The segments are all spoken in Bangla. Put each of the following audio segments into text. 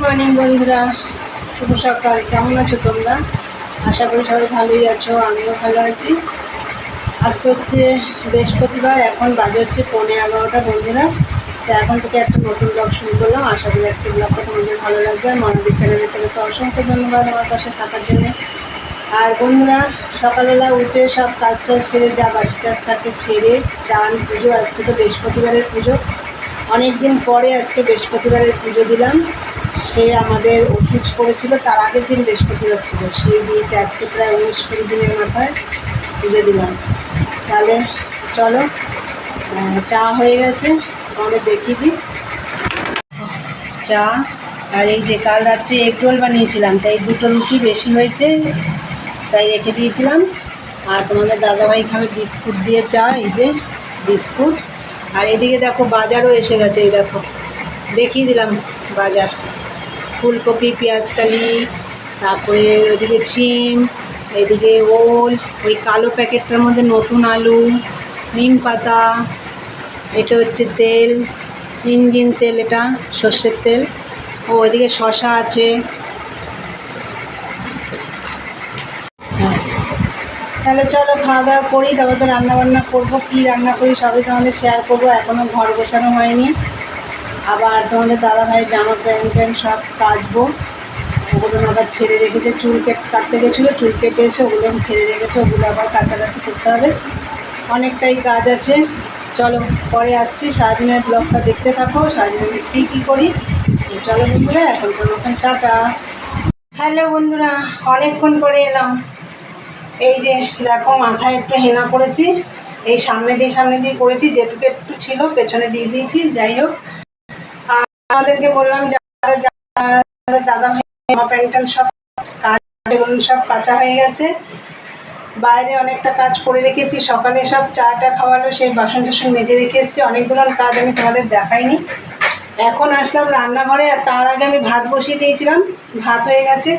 মর্নিং বন্ধুরা, শুভ সকাল। কেমন আছো তোমরা? আশা করি সবাই ভালোই আছো, আমিও ভালো আছি। আজকে হচ্ছে বৃহস্পতিবার, এখন বাজে হচ্ছে পৌনে এগারোটা বন্ধুরা। তো এখন থেকে একটা নতুন ব্লগ শুরু করলাম। আশা করি আজকে ব্লগটা তোমাদের ভালো লাগবে। আর মনোদীপ চ্যানেলের থেকে তো অসংখ্য ধন্যবাদ আমার পাশে থাকার জন্য। আর বন্ধুরা, সকালবেলা উঠে সব কাজ টাজ সেরে, যা বাসি কাজ থাকে ছেড়ে চান, পুজো, আজকে তো বৃহস্পতিবারের পুজো। অনেক দিন পরে আজকে বৃহস্পতিবারের পুজো দিলাম। সে আমাদের অফিস করেছিল, তার আগের দিন বৃহস্পতিবার ছিল। সেই দিয়েছে আজকে প্রায় উনিশ কুড়ি দিনের মাথায় তুলে দিলাম। তাহলে চলো চা হয়ে গেছে আমাদের দেখিয়ে দিই। চা, আর এই যে কাল রাত্রে এগ রোল বানিয়েছিলাম, তাই দুটো রুটি বেশি হয়েছে, তাই রেখে দিয়েছিলাম। আর তোমাদের দাদাভাই খাবে বিস্কুট দিয়ে চা, এই যে বিস্কুট। আর এদিকে দেখো বাজারও এসে গেছে, এই দেখো। দেখিয়ে দিলাম বাজার। ফুলকপি পেঁয়াজকালি তারপরে ওইদিকে চিম, এদিকে ওল, ওই কালো প্যাকেটটার মধ্যে নতুন আলু, নিম পাতা, এটা হচ্ছে তেল, ইঞ্জিন তেল এটা, সর্ষের তেল ও, ওইদিকে শশা আছে। তাহলে চলো খাওয়া দাওয়া করি, তারপর তো রান্না বান্না করব, কী রান্না করি সবই তোমাদের শেয়ার করব এখনও ঘর বসানো হয়নি আবার তোমাদের দাদা ভাইয়ের জামা প্যান্ট প্যান্ট সব কাচবো। ওগুলো আবার ছেড়ে রেখেছে, চুল কেট কাটতে গেছিল, চুল কেটে এসে ওগুলো ছেড়ে রেখেছে, ওগুলো আবার কাছাকাছি করতে হবে। অনেকটাই কাজ আছে। চলো, পরে আসছি, সারাদিনের ব্লগটা দেখতে থাকো, সারাদিন আমি কী কী করি? চলো বন্ধুরা, এখন তো নতুন টাটা। হ্যালো বন্ধুরা, অনেকক্ষণ পরে এলাম। এই যে, দেখো মাথায় একটু হেনা করেছি এই সামনে দিয়ে সামনে দিয়ে করেছি, যেটুকু একটু ছিল, পেছনে দিয়ে দিয়েছি, যাই হোক। আমাদেরকে বললাম যারা দাদা ভাই জামা প্যান্ট ট্যান্ট সব কাজ সব কাঁচা হয়ে গেছে। বাইরে অনেকটা কাজ করে রেখেছি। সকালে সব চাটা খাওয়ালো, সেই বাসন টাসন মেজে রেখে এসেছি। অনেকগুলো কাজ আমি তোমাদের দেখাইনি। এখন আসলাম রান্নাঘরে, আর তার আগে আমি ভাত বসিয়ে দিয়েছিলাম। ভাত হয়ে গেছে।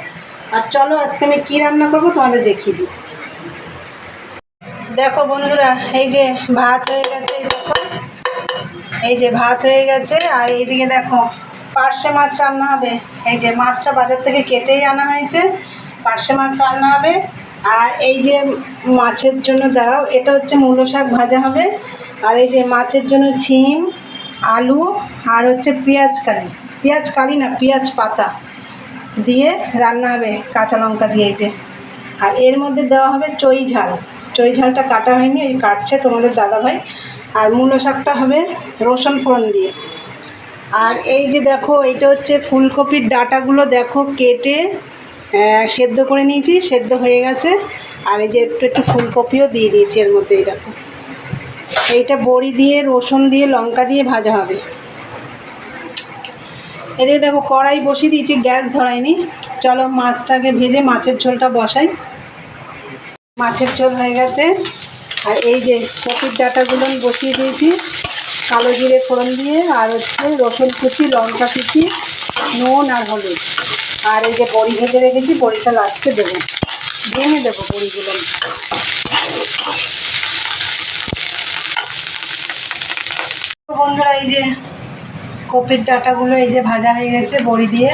আর চলো আজকে আমি কী রান্না করব তোমাদের দেখিয়ে দিই। দেখো বন্ধুরা, এই যে ভাত হয়ে গেছে এই যে ভাত হয়ে গেছে, আর এইদিকে দেখো পার্শে মাছ রান্না হবে। এই যে মাছটা বাজার থেকে কেটেই আনা হয়েছে, পার্শে মাছ রান্না হবে। আর এই যে মাছের জন্য দাঁড়াও, এটা হচ্ছে মূলো শাক ভাজা হবে। আর এই যে মাছের জন্য ছিম আলু, আর হচ্ছে পেঁয়াজ কালি। পেঁয়াজ কালি না, পেঁয়াজ পাতা দিয়ে রান্না হবে কাঁচা লঙ্কা দিয়ে যে। আর এর মধ্যে দেওয়া হবে চই ঝাল। চই ঝালটা কাটা হয়নি, এই কাটছে তোমাদের দাদাভাই। আর মূলো শাকটা হবে রসুন ফোড়ন দিয়ে। আর এই যে দেখো, এটা হচ্ছে ফুলকপির ডাঁটাগুলো দেখো কেটে সেদ্ধ করে নিয়েছি, সেদ্ধ হয়ে গেছে। আর এই যে একটু একটু ফুলকপিও দিয়ে দিয়েছি এর মধ্যে, এই দেখো। এইটা বড়ি দিয়ে, রসুন দিয়ে, লঙ্কা দিয়ে ভাজা হবে। এদিকে দেখো, কড়াই বসিয়ে দিয়েছি, গ্যাস ধরাইনি। চলো মাছটাকে ভেজে মাছের ঝোলটা বসাই। মাছের ঝোল হয়ে গেছে। আর এই যে কপির ডাঁটাগুলো বসিয়ে দিয়েছি, কালো জিরে ফোড়ন দিয়ে, আর হচ্ছে রসুন কুচি, লঙ্কা কুচি, নুন আর হলুদ। আর এই যে বড়ি ভেজে রেখেছি, বড়িটা লাস্টে দেবো। ভেঙে দেবো বড়িগুলো। বন্ধুরা, এই যে কপির ডাঁটাগুলো এই যে ভাজা হয়ে গেছে বড়ি দিয়ে,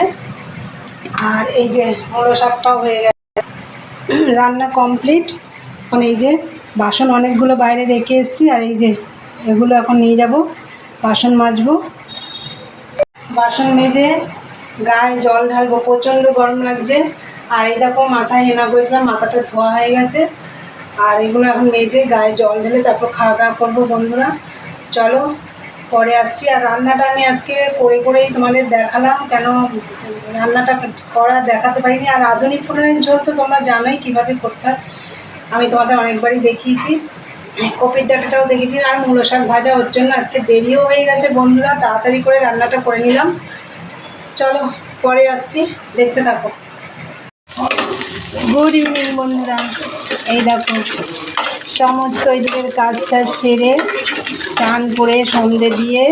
আর এই যে মুলো শাকটাও হয়ে গেছে। রান্না কমপ্লিট। এখন এই যে বাসন অনেকগুলো বাইরে রেখে এসেছি, আর এই যে এগুলো এখন নিয়ে যাব, বাসন মাজবো। বাসন মেজে গায়ে জল ঢালবো, প্রচণ্ড গরম লাগছে। আর এই দেখো মাথায় হেনা করেছিলাম, মাথাটা ধোয়া হয়ে গেছে। আর এগুলো এখন মেজে গায়ে জল ঢেলে তারপর খাওয়া দাওয়া করব বন্ধুরা। চলো, পরে আসছি। আর রান্নাটা আমি আজকে করে করেই তোমাদের দেখালাম, কেন রান্নাটা করা দেখাতে পারিনি। আর আধুনিক ফুলনের ঝোল তো তোমরা জানোই কীভাবে করতে হয়। আমি তোমাদের অনেকবারই দেখিয়েছি। কপির ডাটাটাও দেখেছি। আর মূলো শাক ভাজা ওর জন্য আজকে দেরিও হয়ে গেছে বন্ধুরা, তাড়াতাড়ি করে রান্নাটা করে নিলাম। চলো, পরে আসছি। দেখতে থাকো। গুড ইভিনিং বন্ধুরা। এই দেখো, সমস্ত এদিকের কাজটা সেরে চান করে সন্ধে দিয়ে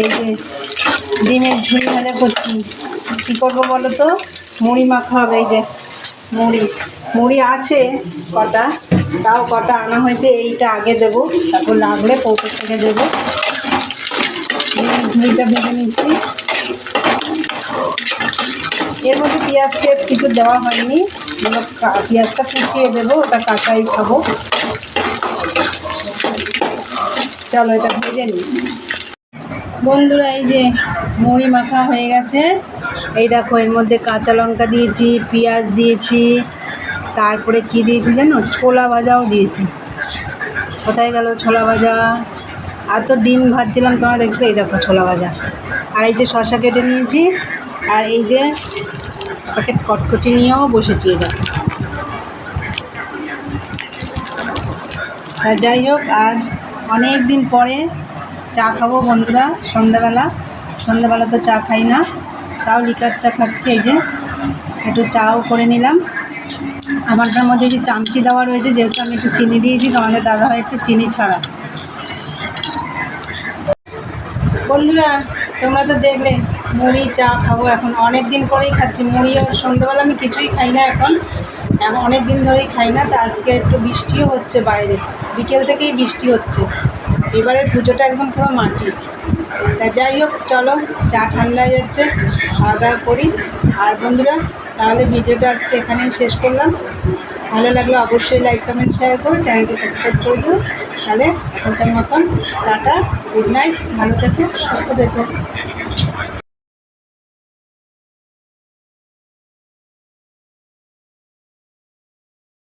এই যে ডিমের ঝুড়ি ভাজা করছি। কী করব বলো তো? মুড়ি মাখা হবে এই যে। মুড়ি। মুড়ি আছে কটা, তাও কটা আনা হয়েছে, এইটা আগে দেবো, তারপর লাগলে পৌঁছে থেকে দেবো। ডিমের ঝুড়িটা ভেজে নিচ্ছি। এর মধ্যে পেঁয়াজ টেয়াজ কিছু দেওয়া হয়নি কা- পেঁয়াজটা কুচিয়ে দেবো, ওটা কাঁচাই খাব। চলো, এটা ভেজে নিই। বন্ধুরা, এই যে মুড়ি মাখা হয়ে গেছে। এই দেখো, এর মধ্যে কাঁচা লঙ্কা দিয়েছি, পেঁয়াজ দিয়েছি, তারপরে কি দিয়েছি জানো? ছোলা ভাজাও দিয়েছি। কোথায় গেল ছোলা ভাজা? আর তো ডিম ভাজছিলাম, তোমরা দেখছিলে এই দেখো ছোলা ভাজা। আর এই যে শশা কেটে নিয়েছি, আর এই যে প্যাকেট কটকটি নিয়েও বসেছি, এই দেখো। যাই হোক, আর অনেক দিন পরে চা খাব বন্ধুরা, সন্ধ্যাবেলা। সন্ধ্যাবেলা তো চা খাই না, তাও লিকার চা খাচ্ছি, এই যে একটু চাও করে নিলাম। আমারটার মধ্যে যে চামচি দেওয়া রয়েছে, যেহেতু আমি একটু চিনি দিয়েছি তোমাদের দাদা হয় একটু চিনি ছাড়া। বন্ধুরা, তোমরা তো দেখলে, মুড়ি, চা খাব এখন। অনেক দিন পরেই খাচ্ছি, মুড়ি আর সন্ধ্যাবেলা আমি কিছুই খাই না এখন। এখন অনেক দিন ধরেই খাই না, তা আজকে একটু বৃষ্টিও হচ্ছে বাইরে। বিকেল থেকেই বৃষ্টি হচ্ছে। এবারের পুজোটা একদম পুরো মাটি। তা যাই হোক, চলো, চা ঠান্ডা যাচ্ছে, খাওয়া দাওয়া করি। আর বন্ধুরা, তাহলে ভিডিওটা আজকে এখানেই শেষ করলাম। ভালো লাগলে অবশ্যই লাইক কমেন্ট শেয়ার করো, চ্যানেলটি সাবস্ক্রাইব করে দিও। তাহলে এখনকার মতন, টাটা গুড নাইট ভালো থেকো, সুস্থ থেকো।